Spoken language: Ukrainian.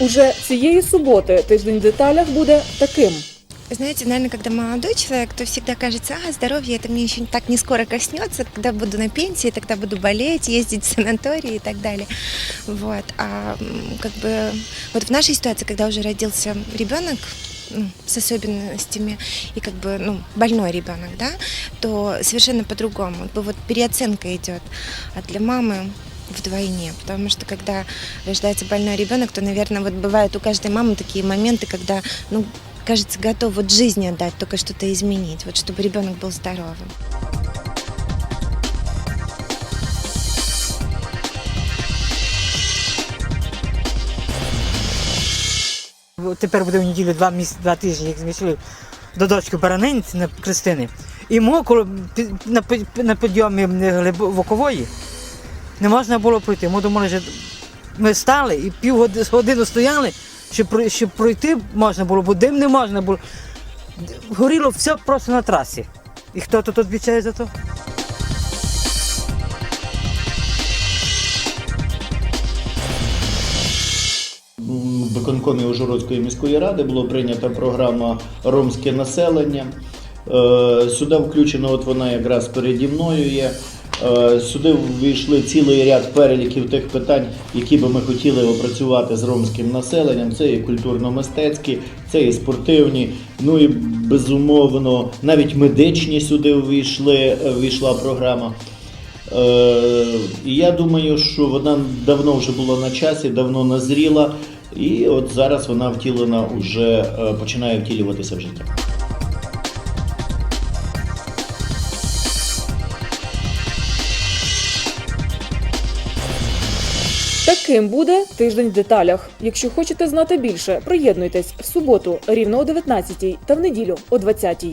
Уже цієї суботи тиждень в деталях буде таким. Вы Знаете, наверное, когда молодой человек, то всегда кажется, а, здоровье это мне еще так не скоро коснется, когда буду на пенсии, тогда буду болеть, ездить в санатории и так далее. Вот. А м, как бы вот в нашей ситуации, когда уже родился ребенок, ну, с особенностями и как бы ну, больной ребенок, да, то совершенно по-другому. Как бы вот переоценка идет. А для мамы вдвойне, потому что когда рождается больной ребенок, то, наверное, вот бывают у каждой мамы такие моменты, когда, ну, кажется, готов вот жизни отдать, только что-то изменить, вот чтобы ребенок был здоровым. Тепер буде в неділю два місяці, два тижні, як змісли до дочки Баранинці на Кристини. І ми коли пі- на, пи- на підйомі глибокової не можна було пройти. Ми думали, що ми стали і півгодини стояли, щоб, щоб пройти можна було, бо дим не можна було. Горіло все просто на трасі. І хто тут відвічає за то? Виконкомі Ужгородської міської ради було прийнята програма Ромське населення. Е, Сюди включено, от вона якраз переді мною є. Е, Сюди ввійшли цілий ряд переліків тих питань, які би ми хотіли опрацювати з ромським населенням. Це і культурно-мистецькі, це і спортивні. Ну і безумовно, навіть медичні сюди ввійшли, е, ввійшла програма. Е, І я думаю, що вона давно вже була на часі, давно назріла, і от зараз вона втілена вже починає втілюватися в життя. Таким буде тиждень в деталях. Якщо хочете знати більше, приєднуйтесь в суботу рівно о 19 та в неділю о 20